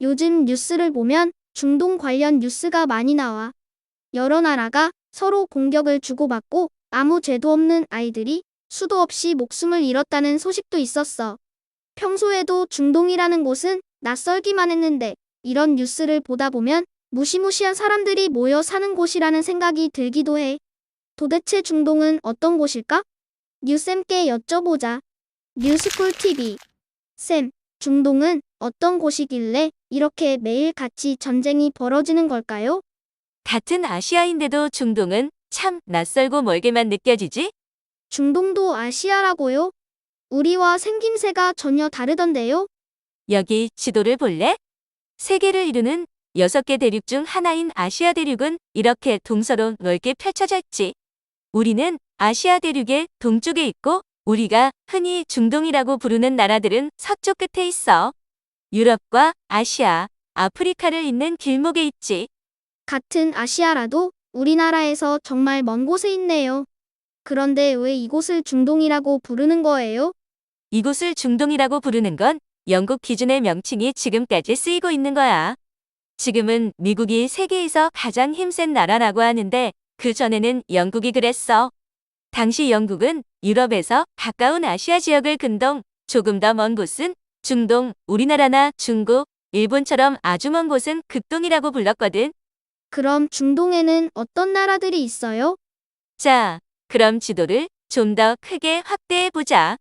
요즘 뉴스를 보면 중동 관련 뉴스가 많이 나와. 여러 나라가 서로 공격을 주고받고 아무 죄도 없는 아이들이 수도 없이 목숨을 잃었다는 소식도 있었어. 평소에도 중동이라는 곳은 낯설기만 했는데 이런 뉴스를 보다 보면 무시무시한 사람들이 모여 사는 곳이라는 생각이 들기도 해. 도대체 중동은 어떤 곳일까? 뉴쌤께 여쭤보자. 뉴스쿨 TV. 쌤, 중동은 어떤 곳이길래 이렇게 매일 같이 전쟁이 벌어지는 걸까요? 같은 아시아인데도 중동은 참 낯설고 멀게만 느껴지지? 중동도 아시아라고요? 우리와 생김새가 전혀 다르던데요? 여기 지도를 볼래? 세계를 이루는 6개 대륙 중 하나인 아시아 대륙은 이렇게 동서로 넓게 펼쳐져 있지. 우리는 아시아 대륙의 동쪽에 있고 우리가 흔히 중동이라고 부르는 나라들은 서쪽 끝에 있어. 유럽과 아시아, 아프리카를 잇는 길목에 있지. 같은 아시아라도 우리나라에서 정말 먼 곳에 있네요. 그런데 왜 이곳을 중동이라고 부르는 거예요? 이곳을 중동이라고 부르는 건 영국 기준의 명칭이 지금까지 쓰이고 있는 거야. 지금은 미국이 세계에서 가장 힘센 나라라고 하는데 그 전에는 영국이 그랬어. 당시 영국은 유럽에서 가까운 아시아 지역을 근동, 조금 더 먼 곳은 중동, 우리나라나 중국, 일본처럼 아주 먼 곳은 극동이라고 불렀거든. 그럼 중동에는 어떤 나라들이 있어요? 자, 그럼 지도를 좀 더 크게 확대해 보자.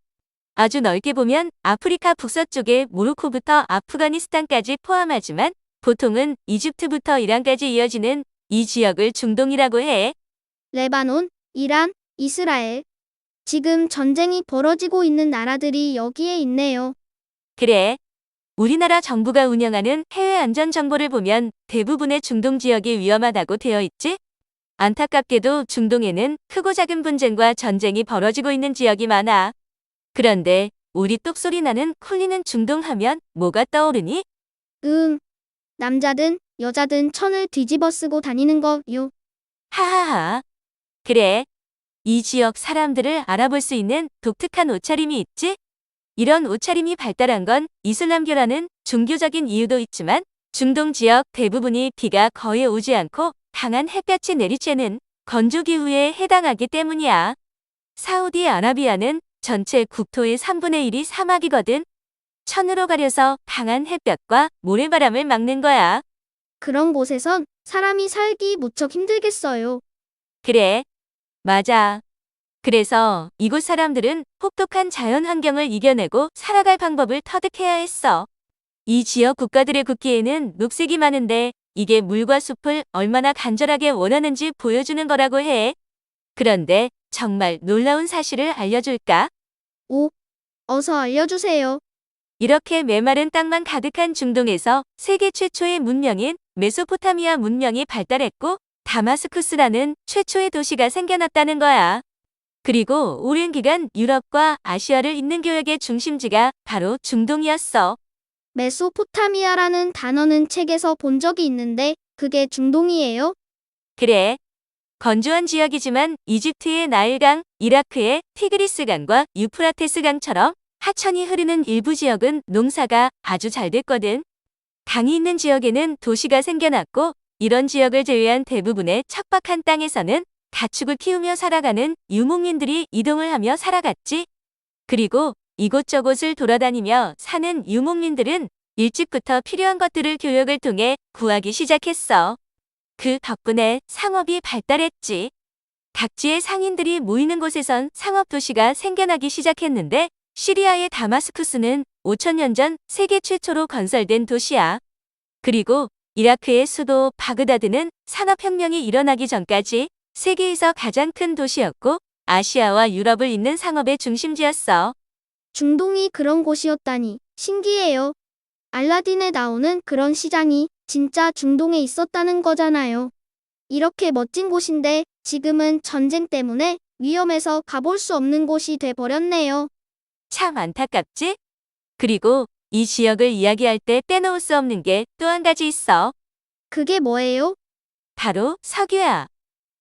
아주 넓게 보면 아프리카 북서쪽의 모로코부터 아프가니스탄까지 포함하지만 보통은 이집트부터 이란까지 이어지는 이 지역을 중동이라고 해. 레바논, 이란, 이스라엘. 지금 전쟁이 벌어지고 있는 나라들이 여기에 있네요. 그래. 우리나라 정부가 운영하는 해외 안전 정보를 보면 대부분의 중동 지역이 위험하다고 되어 있지? 안타깝게도 중동에는 크고 작은 분쟁과 전쟁이 벌어지고 있는 지역이 많아. 그런데 우리 똑소리 나는 콜리는 중동 하면 뭐가 떠오르니? 응. 남자든 여자든 천을 뒤집어 쓰고 다니는 거요. 하하하. 그래. 이 지역 사람들을 알아볼 수 있는 독특한 옷차림이 있지? 이런 옷차림이 발달한 건 이슬람교라는 종교적인 이유도 있지만 중동 지역 대부분이 비가 거의 오지 않고 강한 햇볕이 내리쬐는 건조 기후에 해당하기 때문이야. 사우디아라비아는 전체 국토의 3분의 1이 사막이거든. 천으로 가려서 강한 햇볕과 모래바람을 막는 거야. 그런 곳에선 사람이 살기 무척 힘들겠어요. 그래. 맞아. 그래서 이곳 사람들은 혹독한 자연 환경을 이겨내고 살아갈 방법을 터득해야 했어. 이 지역 국가들의 국기에는 녹색이 많은데 이게 물과 숲을 얼마나 간절하게 원하는지 보여주는 거라고 해. 그런데 정말 놀라운 사실을 알려줄까? 오, 어서 알려주세요. 이렇게 메마른 땅만 가득한 중동에서 세계 최초의 문명인 메소포타미아 문명이 발달했고 다마스쿠스라는 최초의 도시가 생겨났다는 거야. 그리고 오랜 기간 유럽과 아시아를 잇는 교역의 중심지가 바로 중동이었어. 메소포타미아라는 단어는 책에서 본 적이 있는데 그게 중동이에요? 그래. 건조한 지역이지만 이집트의 나일강, 이라크의 티그리스강과 유프라테스강처럼 하천이 흐르는 일부 지역은 농사가 아주 잘 됐거든. 강이 있는 지역에는 도시가 생겨났고 이런 지역을 제외한 대부분의 척박한 땅에서는 가축을 키우며 살아가는 유목민들이 이동을 하며 살아갔지. 그리고 이곳저곳을 돌아다니며 사는 유목민들은 일찍부터 필요한 것들을 교역을 통해 구하기 시작했어. 그 덕분에 상업이 발달했지. 각지의 상인들이 모이는 곳에선 상업 도시가 생겨나기 시작했는데 시리아의 다마스쿠스는 5천년 전 세계 최초로 건설된 도시야. 그리고 이라크의 수도 바그다드는 산업혁명이 일어나기 전까지 세계에서 가장 큰 도시였고 아시아와 유럽을 잇는 상업의 중심지였어. 중동이 그런 곳이었다니 신기해요. 알라딘에 나오는 그런 시장이 진짜 중동에 있었다는 거잖아요. 이렇게 멋진 곳인데 지금은 전쟁 때문에 위험해서 가볼 수 없는 곳이 돼 버렸네요. 참 안타깝지? 그리고 이 지역을 이야기할 때 빼놓을 수 없는 게 또 한 가지 있어. 그게 뭐예요? 바로 석유야.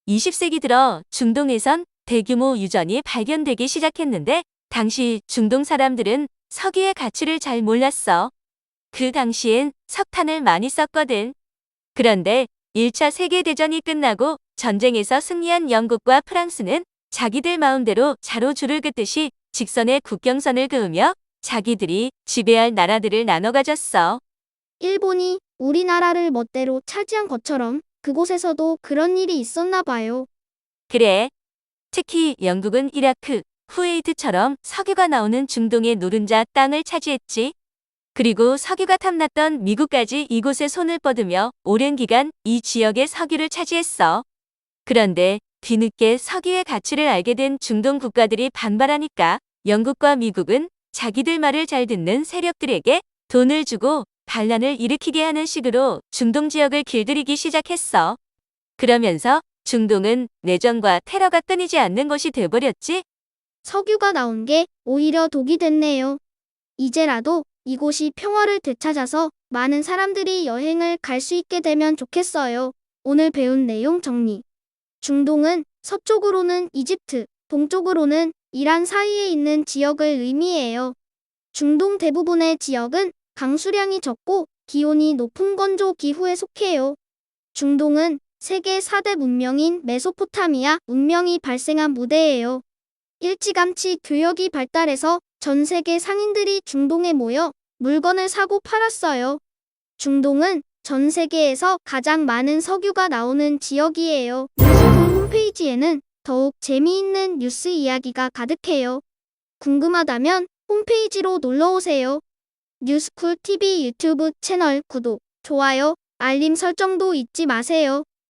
20세기 들어 중동에선 대규모 유전이 발견되기 시작했는데 당시 중동 사람들은 석유의 가치를 잘 몰랐어. 그 당시엔 석탄을 많이 썼거든. 그런데 1차 세계대전이 끝나고 전쟁에서 승리한 영국과 프랑스는 자기들 마음대로 자로 줄을 긋듯이 직선의 국경선을 그으며 자기들이 지배할 나라들을 나눠 가졌어. 일본이 우리나라를 멋대로 차지한 것처럼 그곳에서도 그런 일이 있었나 봐요. 그래. 특히 영국은 이라크, 쿠웨이트처럼 석유가 나오는 중동의 노른자 땅을 차지했지. 그리고 석유가 탐났던 미국까지 이곳에 손을 뻗으며 오랜 기간 이 지역의 석유를 차지했어. 그런데 뒤늦게 석유의 가치를 알게 된 중동 국가들이 반발하니까 영국과 미국은 자기들 말을 잘 듣는 세력들에게 돈을 주고 반란을 일으키게 하는 식으로 중동 지역을 길들이기 시작했어. 그러면서 중동은 내전과 테러가 끊이지 않는 곳이 돼버렸지. 석유가 나온 게 오히려 독이 됐네요. 이제라도 이곳이 평화를 되찾아서 많은 사람들이 여행을 갈 수 있게 되면 좋겠어요. 오늘 배운 내용 정리. 중동은 서쪽으로는 이집트, 동쪽으로는 이란 사이에 있는 지역을 의미해요. 중동 대부분의 지역은 강수량이 적고 기온이 높은 건조 기후에 속해요. 중동은 세계 4대 문명인 메소포타미아 문명이 발생한 무대예요. 일찌감치 교역이 발달해서 전 세계 상인들이 중동에 모여 물건을 사고 팔았어요. 중동은 전 세계에서 가장 많은 석유가 나오는 지역이에요. 홈페이지에는 더욱 재미있는 뉴스 이야기가 가득해요. 궁금하다면 홈페이지로 놀러 오세요. 뉴스쿨 TV 유튜브 채널 구독, 좋아요, 알림 설정도 잊지 마세요.